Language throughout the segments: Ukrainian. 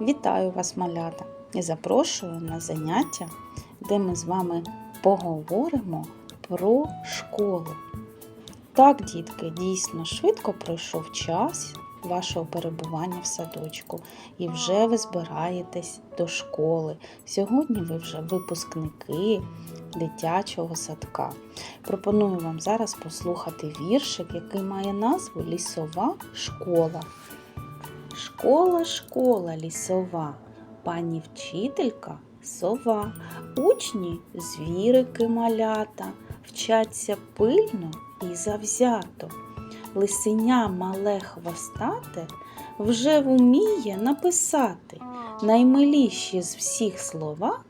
Вітаю вас, малята, і запрошую на заняття, де ми з вами поговоримо про школу. Так, дітки, дійсно швидко пройшов час вашого перебування в садочку, і вже ви збираєтесь до школи. Сьогодні ви вже випускники дитячого садка. Пропоную вам зараз послухати віршик, який має назву Лісова школа. Школа, школа лісова, пані вчителька сова, учні звірики малята, вчаться пильно і завзято. Лисеня мале хвостате вже вміє написати наймиліші з всіх слова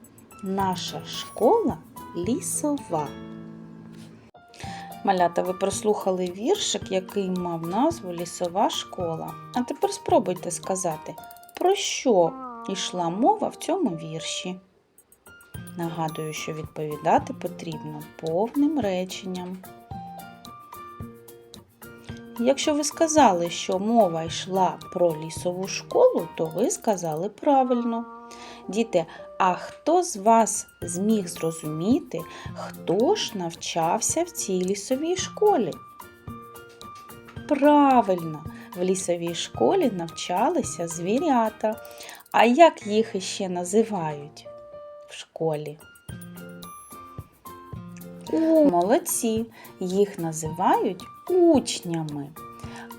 наша школа лісова. Малята, ви прослухали віршик, який мав назву Лісова школа. А тепер спробуйте сказати, про що йшла мова в цьому вірші. Нагадую, що відповідати потрібно повним реченням. Якщо ви сказали, що мова йшла про лісову школу, то ви сказали правильно. Діти, а хто з вас зміг зрозуміти, хто ж навчався в цій лісовій школі? Правильно, в лісовій школі навчалися звірята. А як їх іще називають в школі? Молодці, їх називають учнями.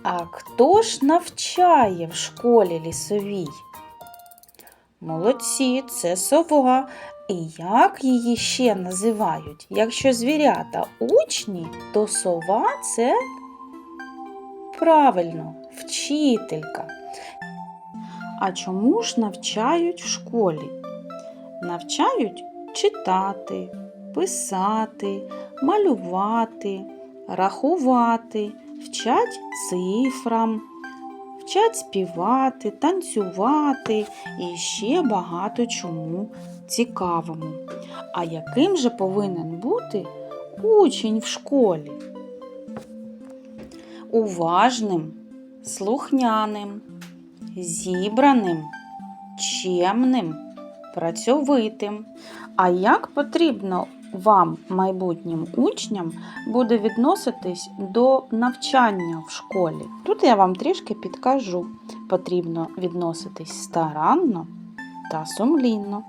А хто ж навчає в школі лісовій? Молодці, це сова. І як її ще називають? Якщо звірята учні, то сова це правильно, вчителька. А чому ж навчають в школі? Навчають читати, писати, малювати, рахувати, вчать цифрам вчать співати, танцювати і ще багато чому цікавому. А яким же повинен бути учень в школі? Уважним, слухняним, зібраним, чемним, працьовитим. А як потрібно вам, майбутнім учням, буде відноситись до навчання в школі. Тут я вам трішки підкажу. Потрібно відноситись старанно та сумлінно.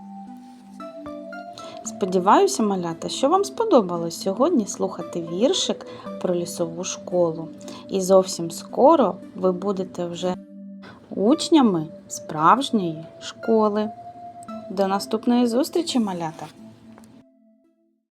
Сподіваюся, малята, що вам сподобалось сьогодні слухати віршик про лісову школу. І зовсім скоро ви будете вже учнями справжньої школи. До наступної зустрічі, малята!